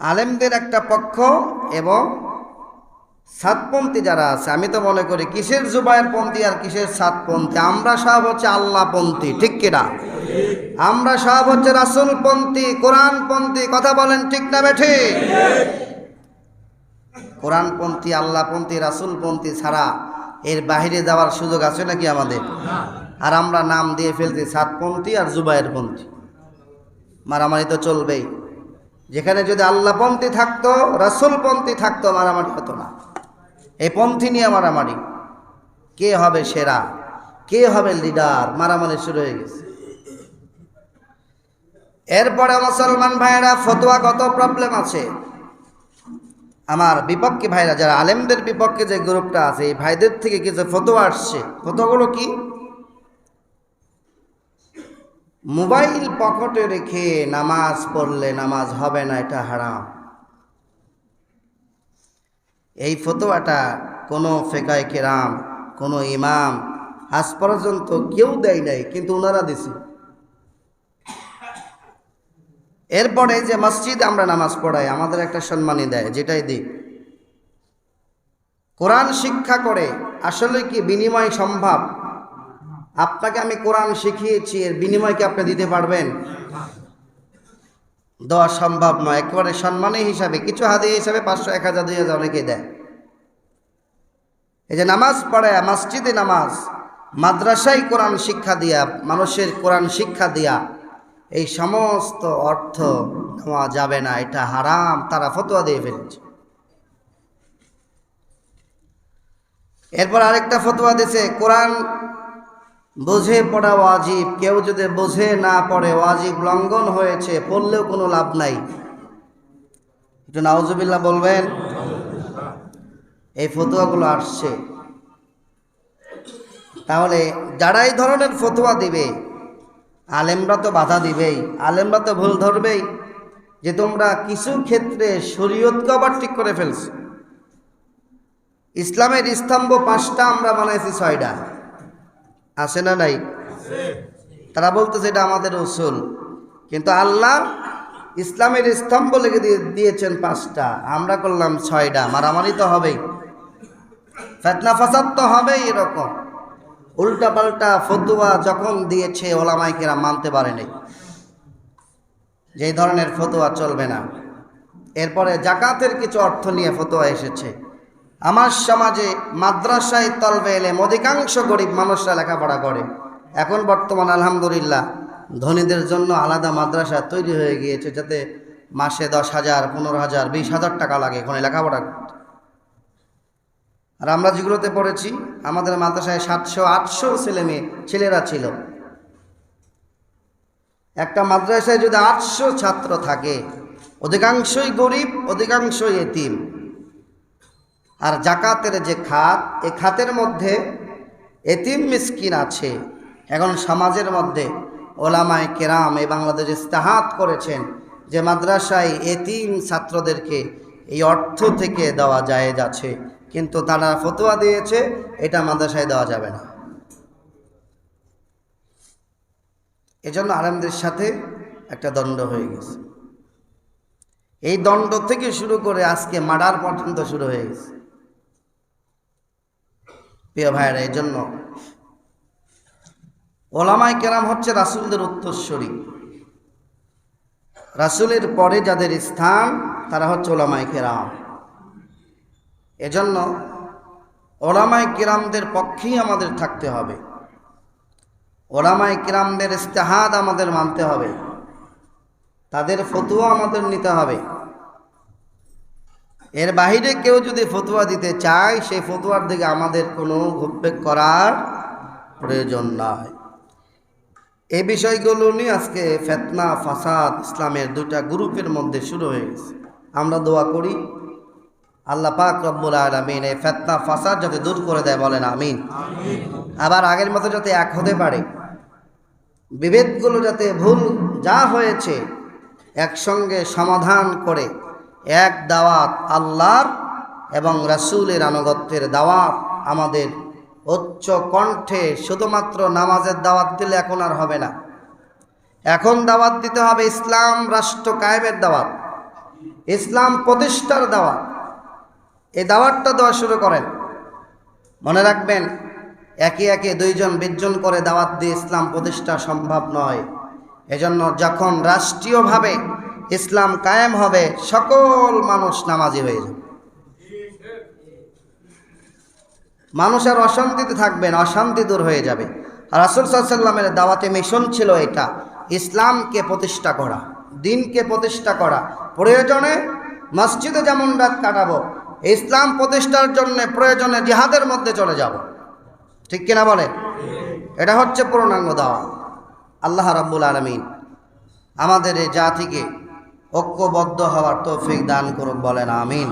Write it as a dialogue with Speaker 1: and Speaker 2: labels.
Speaker 1: আলেমদের একটা পক্ষ এবং সাতপন্থী যারা আছে, আমি তো মনে করি কিসের জুবায়ের পন্থী আর কিসের সাতপন্থী? আমরা সব হচ্ছে আল্লাহপন্থী, ঠিক কিনা আমরা সব হচ্ছে রাসুলপন্থী, কোরআনপন্থী, কথা বলেন ঠিক না বেঠি? কোরআনপন্থী, আল্লাহপন্থী, রাসুলপন্থী ছাড়া এর বাহিরে যাওয়ার সুযোগ আছে নাকি আমাদের? আর আমরা নাম দিয়ে ফেলছি সাতপন্থী আর জুবায়ের পন্থী মারামারি তো চলবেই। যেখানে যদি আল্লাহপন্থী থাকতো রাসুলপন্থী থাকতো, মারামারি হতো না। এই পন্থী নিয়ে মারামারি। কে হবে সেরা? কে হবে লিডার? মারামারি শুরু হয়ে গেছে। এরপরে মুসলমান ভাইয়েরা ফতোয়াগত প্রবলেম আছে। আমার বিপক্ষে ভাইরা, যারা আলেমদের বিপক্ষে যে গ্রুপটা আছে, এই ভাইদের থেকে কিছু ফতোয়া আসছে। ফতোয়াগুলো কি? মোবাইল পকেটে রেখে নামাজ পড়লে নামাজ হবে না, এটা হারাম। এই ফতোয়াটা কোনো ফেকায় কেরাম, কোনো ইমাম আজ পর্যন্ত কেউ দেয় নাই, কিন্তু ওনারা দিছে। এরপরে যে মসজিদ আমরা নামাজ পড়াই, আমাদের একটা সম্মানই দেয়, যেটাই দিই কোরআন শিক্ষা করে, আসলে কি বিনিময় সম্ভব? আপনাকে আমি কোরআন শিখিয়েছি, এর বিনিময় কি আপনি দিতে পারবেন? দেওয়া সম্ভব নয়। একেবারে সম্মানের হিসাবে, কিছু হাতে হিসাবে পাঁচশো, এক হাজার, দুই হাজার অনেকেই দেয়। এই যে নামাজ পড়ে, মসজিদে নামাজ, মাদ্রাসায় কোরআন শিক্ষা দিয়া, মানুষের কোরআন শিক্ষা দিয়া, এই সমস্ত অর্থ নেওয়া যাবে না, এটা হারাম, তারা ফতোয়া দিয়ে ফেলেছে। এরপর আরেকটা ফতোয়া দিছে, কোরআন বুঝে পড়া ওয়াজিব। কেউ যদি বুঝে না পড়ে, ওয়াজিব লঙ্ঘন হয়েছে, পড়লেও কোনো লাভ নাই। একটু নাউজুবিল্লাহ বলবেন? এই ফতুয়াগুলো আসছে। তাহলে যারা এই ধরনের ফতুয়া দিবে, আলেমরা তো বাধা দিবেই, আলেমরা তো ভুল ধরবেই যে তোমরা কিছু ক্ষেত্রে শরীয়তকে আবার ঠিক করে ফেলছো। ইসলামের স্তম্ভ পাঁচটা আমরা বানাইছি ছয়টা। আছে না নাই? তারা বলতেছে এটা আমাদের উসুল কিন্তু আল্লাহ ইসলামের স্তম্ভ লেগে দিয়ে দিয়েছেন পাঁচটা। আমরা করলাম ছয়টা। মারামারি তো হবেই। ফেতনা ফাসাদ তো হবেই এরকম। উল্টা পাল্টা ফতুয়া যখন দিয়েছে ওলামাইকেরা মানতে পারেনি। যে ধরনের ফতুয়া চলবে না। এরপরে জাকাতের কিছু অর্থ নিয়ে ফতুয়া এসেছে। আমার সমাজে মাদ্রাসায় তলবে এলে অধিকাংশ গরিব মানুষরা লেখাপড়া করে। এখন বর্তমান আলহামদুলিল্লাহ ধনীদের জন্য আলাদা মাদ্রাসা তৈরি হয়ে গিয়েছে যাতে মাসে দশ হাজার, পনেরো হাজার, বিশ হাজার টাকা লাগে এখানে লেখাপড়া আর আমরা যেগুলোতে পড়েছি, আমাদের মাদ্রাসায় সাতশো, আটশো ছেলে মেয়ে, ছেলেরা ছিল। একটা মাদ্রাসায় যদি আটশো ছাত্র থাকে, অধিকাংশই গরিব, অধিকাংশই এতিম। আর জাকাতের যে খাত, এ খাতের মধ্যে এতিম মিসকিন আছে। এখন সমাজের মধ্যে ওলামায় কেরাম এই বাংলাদেশ ইস্তাহাত করেছেন যে মাদ্রাসায় এতিম ছাত্রদেরকে এই অর্থ থেকে দেওয়া যায় যাচ্ছে কিন্তু তারা ফতোয়া দিয়েছে, এটা মাদ্রাসায় দেওয়া যাবে না। এজন্য আরামদের সাথে একটা দণ্ড হয়ে গেছে। এই দণ্ড থেকে শুরু করে আজকে মার্ডার পর্যন্ত শুরু হয়ে গেছে। প্রিয় ভাইয়েরা এই জন্য ওলামাই কেরাম হচ্ছে রাসুলদের উত্তরস্বরী রাসুলের পরে যাদের স্থান, তারা হচ্ছে ওলামাই কেরাম। এজন্য ওলামাই কিরামদের পক্ষেই আমাদের থাকতে হবে। ওলামাই কিরামদের ইস্তেহাদ আমাদের মানতে হবে। তাদের ফতুয়া আমাদের নিতে হবে। এর বাহিরে কেউ যদি ফতুয়া দিতে চায়, সেই ফতুয়ার দিকে আমাদের কোনো ঘুরবেগ করার প্রয়োজন নয় এই বিষয়গুলো নিয়ে আজকে ফেতনা, ফাসাদ, ইসলামের দুটা গ্রুপের মধ্যে শুরু হয়ে গেছে। আমরা দোয়া করি, আল্লাহ পাক রব্বুল আলমিন এই ফেতনা, ফাসাদ যাতে দূর করে দেয় বলেন আমিন। আবার আগের মতো যাতে এক হতে পারে। বিভেদগুলো যাতে ভুল যা হয়েছে, একসঙ্গে সমাধান করে এক দাওয়াত আল্লাহর এবং রাসুলের আনুগত্যের দাওয়াত আমাদের উচ্চ কণ্ঠে শুধুমাত্র নামাজের দাওয়াত দিলে এখন আর হবে না। এখন দাওয়াত দিতে হবে ইসলাম রাষ্ট্র কায়েমের দাওয়াত, ইসলাম প্রতিষ্ঠার দাওয়াত। এই দাওয়াতটা দেওয়া শুরু করেন। মনে রাখবেন, একে একে দুইজন বিশজন করে দাওয়াত দিয়ে ইসলাম প্রতিষ্ঠা সম্ভব নয়। এজন্য যখন রাষ্ট্রীয়ভাবে ইসলাম কায়েম হবে, সকল মানুষ নামাজি হয়ে যাবে। মানুষ আর অশান্তিতে থাকবেন, অশান্তি দূর হয়ে যাবে। রাসুল সাল্লামের দাওয়াতে মিশন ছিল এটা, ইসলামকে প্রতিষ্ঠা করা, দিনকে প্রতিষ্ঠা করা। প্রয়োজনে মসজিদে যেমন রাত কাটাবো, ইসলাম প্রতিষ্ঠার জন্য প্রয়োজনে জিহাদের মধ্যে চলে যাব। ঠিক কিনা বলে? এটা হচ্ছে পূর্ণাঙ্গ দাওয়া। আল্লাহ রাব্বুল আলমিন আমাদের এই জাতিকে ঐক্যবদ্ধ হওয়ার তৌফিক দান করুন বলেন আমিন।